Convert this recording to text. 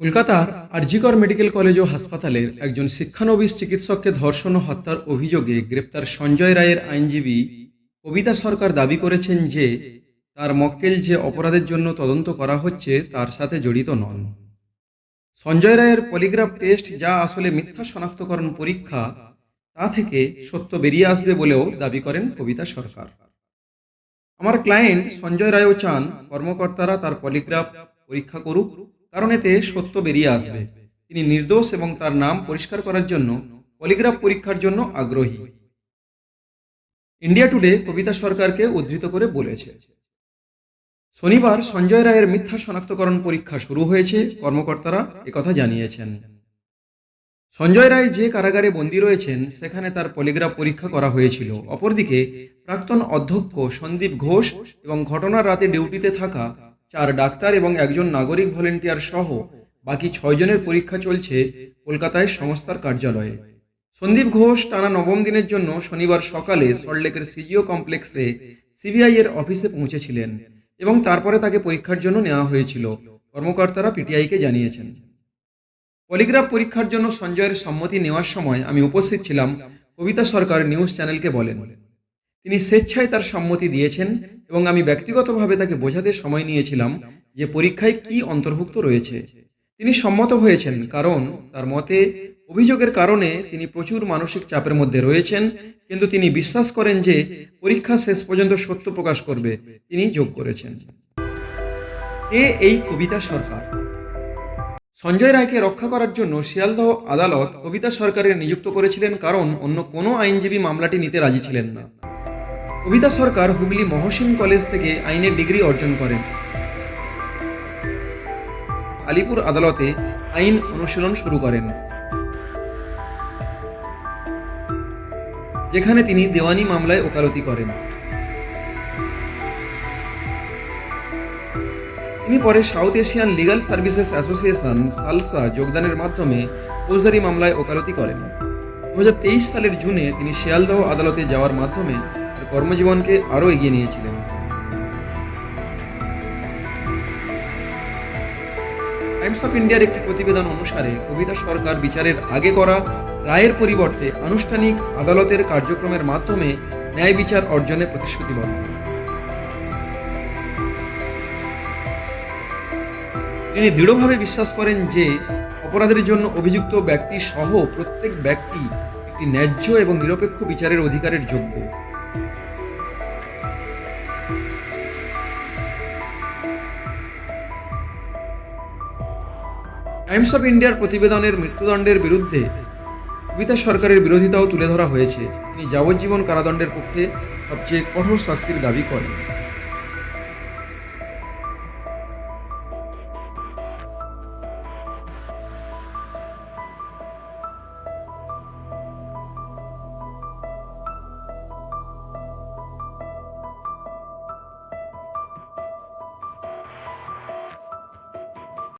কলকাতার RG Kar medical college ও হাসপাতালের একজন শিক্ষানবিশ চিকিৎসককে ধর্ষণ ও হত্যার অভিযোগে গ্রেপ্তার সঞ্জয় রায়ের আইনজীবী কবিতা সরকার দাবি করেছেন যে তার মক্কেল যে অপরাধের জন্য তদন্ত করা হচ্ছে তার সাথে জড়িত নন। সঞ্জয় রায়ের পলিগ্রাফ টেস্ট যা আসলে মিথ্যা শনাক্তকরণ পরীক্ষা, তা থেকে সত্য বেরিয়ে আসবে বলেও দাবি করেন কবিতা সরকার। আমার ক্লায়েন্ট সঞ্জয় রায়ও চান কর্মকর্তারা তার পলিগ্রাফ পরীক্ষা করুক কারণ এতে সত্য বেরিয়ে আসবে। তিনি নির্দোষ এবং তার নাম পরিষ্কার করার জন্য পলিগ্রাফ পরীক্ষার জন্য আগ্রহী। ইন্ডিয়া টুডে কবিতা সরকারকে উদ্ধৃত করে বলেছে। শনিবার সঞ্জয় রায়ের মিথ্যা শনাক্তকরণ পরীক্ষা শুরু হয়েছে, কর্মকর্তারা একথা জানিয়েছেন। সঞ্জয় রায় যে কারাগারে বন্দী রয়েছেন, সেখানে তার পলিগ্রাফ পরীক্ষা করা হয়েছিল। অপরদিকে প্রাক্তন অধ্যক্ষ সন্দীপ ঘোষ এবং ঘটনার রাতে ডিউটিতে থাকা চার ডাক্তার এবং একজন নাগরিক ভলেন্টিয়ার সহ বাকি ছয়জনের পরীক্ষা চলছে কলকাতায় সংস্থার কার্যালয়ে। সন্দীপ ঘোষ টানা নবম দিনের জন্য শনিবার সকালে সল্টলেকের সিজিও কমপ্লেক্সে সিবিআই এর অফিসে পৌঁছেছিলেন এবং তারপরে তাকে পরীক্ষার জন্য নেওয়া হয়েছিল, কর্মকর্তারা পিটিআইকে জানিয়েছেন। পলিগ্রাফ পরীক্ষার জন্য সঞ্জয়ের সম্মতি নেওয়ার সময় আমি উপস্থিত ছিলাম, কবিতা সরকার নিউজ চ্যানেলকে বলেন। তিনি স্বেচ্ছায় তার সম্মতি দিয়েছেন এবং আমি ব্যক্তিগতভাবে তাকে বোঝাতে সময় নিয়েছিলাম যে পরীক্ষায় কি অন্তর্ভুক্ত রয়েছে। তিনি সম্মত হয়েছেন কারণ তার মতে অভিযোগের কারণে তিনি প্রচুর মানসিক চাপের মধ্যে রয়েছেন, কিন্তু তিনি বিশ্বাস করেন যে পরীক্ষা শেষ পর্যন্ত সত্য প্রকাশ করবে। তিনি যোগ করেছেন। কে এই কবিতা সরকার। সঞ্জয় রায়কে রক্ষা করার জন্য শিয়ালদহ আদালত কবিতা সরকারের নিযুক্ত করেছিলেন কারণ অন্য কোনো আইনজীবী মামলাটি নিতে রাজি ছিলেন না। কবিতা সরকার হুগলি মহসিন কলেজ থেকে আইনের ডিগ্রি অর্জন করেন। আলিপুর আদালতে আইন অনুশীলন শুরু করেন। যেখানে তিনি দেওয়ানি মামলায় ওকালতি করেন। তিনি পরে South Asian legal services association, SALSA যোগদানের মাধ্যমে ফৌজদারি মামলায় ওকালতি করেন। দু হাজার তেইশ সালের জুনে তিনি শিয়ালদহ আদালতে যাওয়ার মাধ্যমে কর্মজীবনকে আরও এগিয়ে নিয়েছিলেন। টাইমস অফ ইন্ডিয়ার একটি প্রতিবেদন অনুসারে কবিতা সরকার বিচারের আগে করা, রায়ের পরিবর্তে আনুষ্ঠানিক আদালতের কার্যক্রমের মাধ্যমে ন্যায় বিচার অর্জনে প্রতিশ্রুতিবদ্ধ। তিনি দৃঢ়ভাবে বিশ্বাস করেন যে, অপরাধের জন্য অভিযুক্ত ব্যক্তি সহ প্রত্যেক ব্যক্তি একটি ন্যায্য এবং নিরপেক্ষ বিচারের অধিকারের যোগ্য। টাইমস অফ ইন্ডিয়ার প্রতিবেদনের মৃত্যুদণ্ডের বিরুদ্ধে কবিতা সরকারের বিরোধিতাও তুলে ধরা হয়েছে। তিনি যাবজ্জীবন কারাদণ্ডের পক্ষে সবচেয়ে কঠোর শাস্তির দাবি করেন।